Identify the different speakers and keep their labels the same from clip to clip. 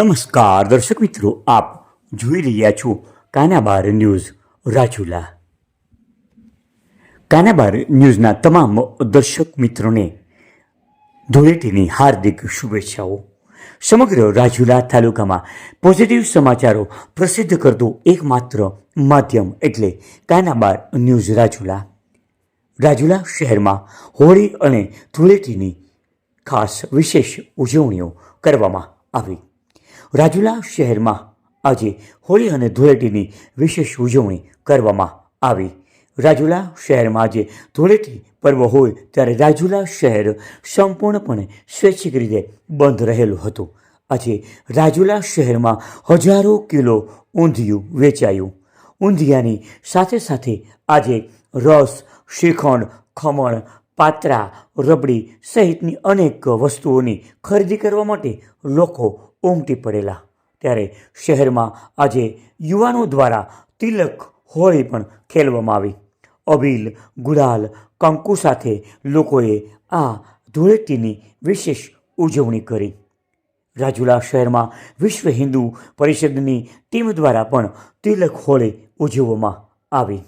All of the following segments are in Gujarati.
Speaker 1: નમસ્કાર, દર્શક મિત્રો, આપ જોઈ રહ્યા છો કાનાબાર ન્યૂઝ રાજુલા. કાનાબાર ન્યૂઝના તમામ દર્શક મિત્રોને ધૂળેટીની હાર્દિક શુભેચ્છાઓ. સમગ્ર રાજુલા તાલુકામાં પોઝિટિવ સમાચારો પ્રસિદ્ધ કરતું એકમાત્ર માધ્યમ એટલે કાનાબાર ન્યૂઝ રાજુલા. રાજુલા શહેરમાં હોળી અને ધૂળેટીની ખાસ વિશેષ ઉજવણીઓ કરવામાં આવી. રાજુલા શહેરમાં આજે હોળી અને ધૂળેટીની વિશેષ ઉજવણી કરવામાં આવી. રાજુલા શહેરમાં આજે ધૂળેટી પર્વ હોય ત્યારે રાજુલા શહેર સંપૂર્ણપણે સ્વૈચ્છિક રીતે બંધ રહેલું હતું. આજે રાજુલા શહેરમાં હજારો કિલો ઊંધિયું વેચાયું. ઊંધિયાની સાથે સાથે આજે રસ, શ્રીખંડ, ખમણ, પાત્રા, રબડી સહિતની અનેક વસ્તુઓની ખરીદી કરવા માટે લોકો ઉમટી પડેલા. ત્યારે શહેરમાં આજે યુવાનો દ્વારા તિલક હોળી પણ ખેલવામાં આવી. અબીલ ગુલાલ કંકુ સાથે લોકોએ આ ધૂળેટીની વિશેષ ઉજવણી કરી. રાજુલા શહેરમાં વિશ્વ હિન્દુ પરિષદની ટીમ દ્વારા પણ તિલક હોળી ઉજવવામાં આવી.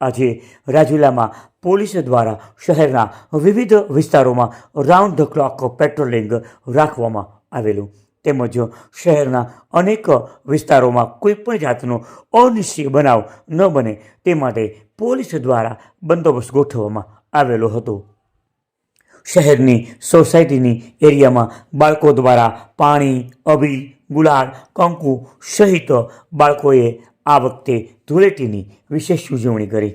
Speaker 1: આજે રાજુલામાં પોલીસ દ્વારા શહેરના વિવિધ વિસ્તારોમાં રાઉન્ડ ધ ક્લોક પેટ્રોલિંગ રાખવામાં આવેલું. તેમજ શહેરના અનેક વિસ્તારોમાં કોઈપણ જાતનો અનિશ્ચિત બનાવ ન બને તે માટે પોલીસ દ્વારા બંદોબસ્ત ગોઠવવામાં આવેલો હતો. શહેરની સોસાયટીની એરિયામાં બાળકો દ્વારા પાણી અભી ગુલાલ, કંકુ સહિત બાળકોએ આ વખતે ધૂળેટીની વિશેષ ઉજવણી કરી.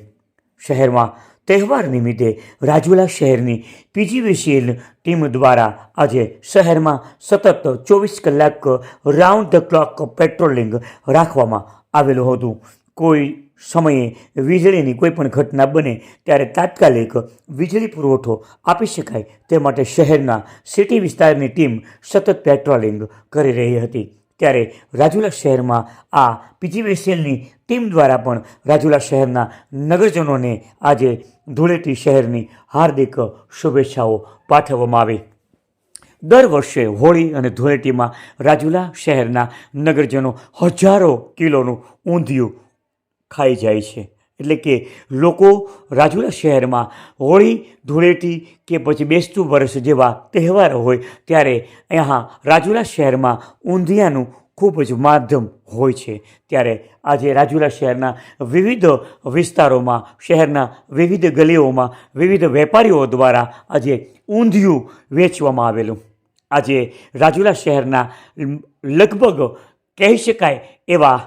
Speaker 1: શહેરમાં તહેવાર નિમિત્તે રાજુલા શહેરની પીજીવીસીએલ ટીમ દ્વારા આજે શહેરમાં સતત ચોવીસ કલાક રાઉન્ડ ધ ક્લોક પેટ્રોલિંગ રાખવામાં આવેલું હતું. કોઈ સમયે વીજળીની કોઈ પણ ઘટના બને ત્યારે તાત્કાલિક વીજળી પુરવઠો આપી શકાય તે માટે શહેરના સિટી વિસ્તારની ટીમ સતત પેટ્રોલિંગ કરી રહી હતી. ત્યારે રાજુલા શહેરમાં આ પીજીવીસીએલની ટીમ દ્વારા પણ રાજુલા શહેરના નગરજનોને આજે ધૂળેટી શહેરની હાર્દિક શુભેચ્છાઓ પાઠવવામાં આવી. દર વર્ષે હોળી અને ધૂળેટીમાં રાજુલા શહેરના નગરજનો હજારો કિલોનું ઊંધિયું ખાઈ જાય છે. એટલે કે લોકો રાજુલા શહેરમાં હોળી, ધૂળેટી કે પછી બેસતું વર્ષ જેવા તહેવારો હોય, ત્યારે અહીંયા રાજુલા શહેરમાં ઊંધિયાનું ખૂબ જ માધ્યમ હોય છે. ત્યારે આજે રાજુલા શહેરના વિવિધ વિસ્તારોમાં, શહેરના વિવિધ ગલીઓમાં, વિવિધ વેપારીઓ દ્વારા આજે ઊંધિયું વેચવામાં આવેલું. આજે રાજુલા શહેરના લગભગ કહી શકાય એવા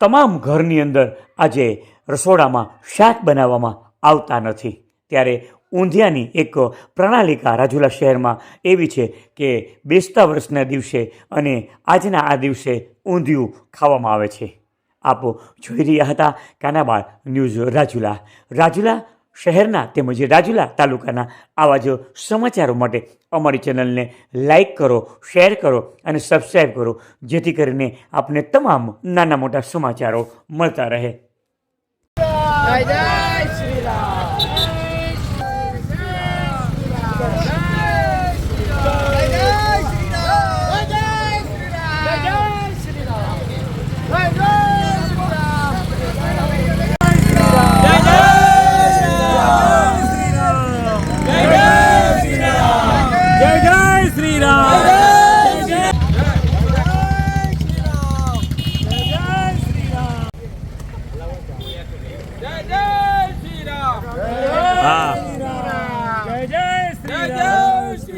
Speaker 1: તમામ ઘરની અંદર આજે રસોડામાં શાક બનાવવામાં આવતા નથી. ત્યારે ઊંધિયાની એક પ્રણાલિકા રાજુલા શહેરમાં એવી છે કે બેસતા વર્ષના દિવસે અને આજના આ દિવસે ઊંધિયું ખાવામાં આવે છે. આપ જોઈ રહ્યા હતા કાનાબાર ન્યૂઝ રાજુલા. રાજુલા શહેરના તેમજ રાજુલા તાલુકાના આવા જ સમાચારો માટે અમારી ચેનલને લાઈક કરો, શેર કરો અને સબસ્ક્રાઈબ કરો, જેથી કરીને આપને તમામ નાના મોટા સમાચારો મળતા રહે.
Speaker 2: જય જય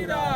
Speaker 2: Mira.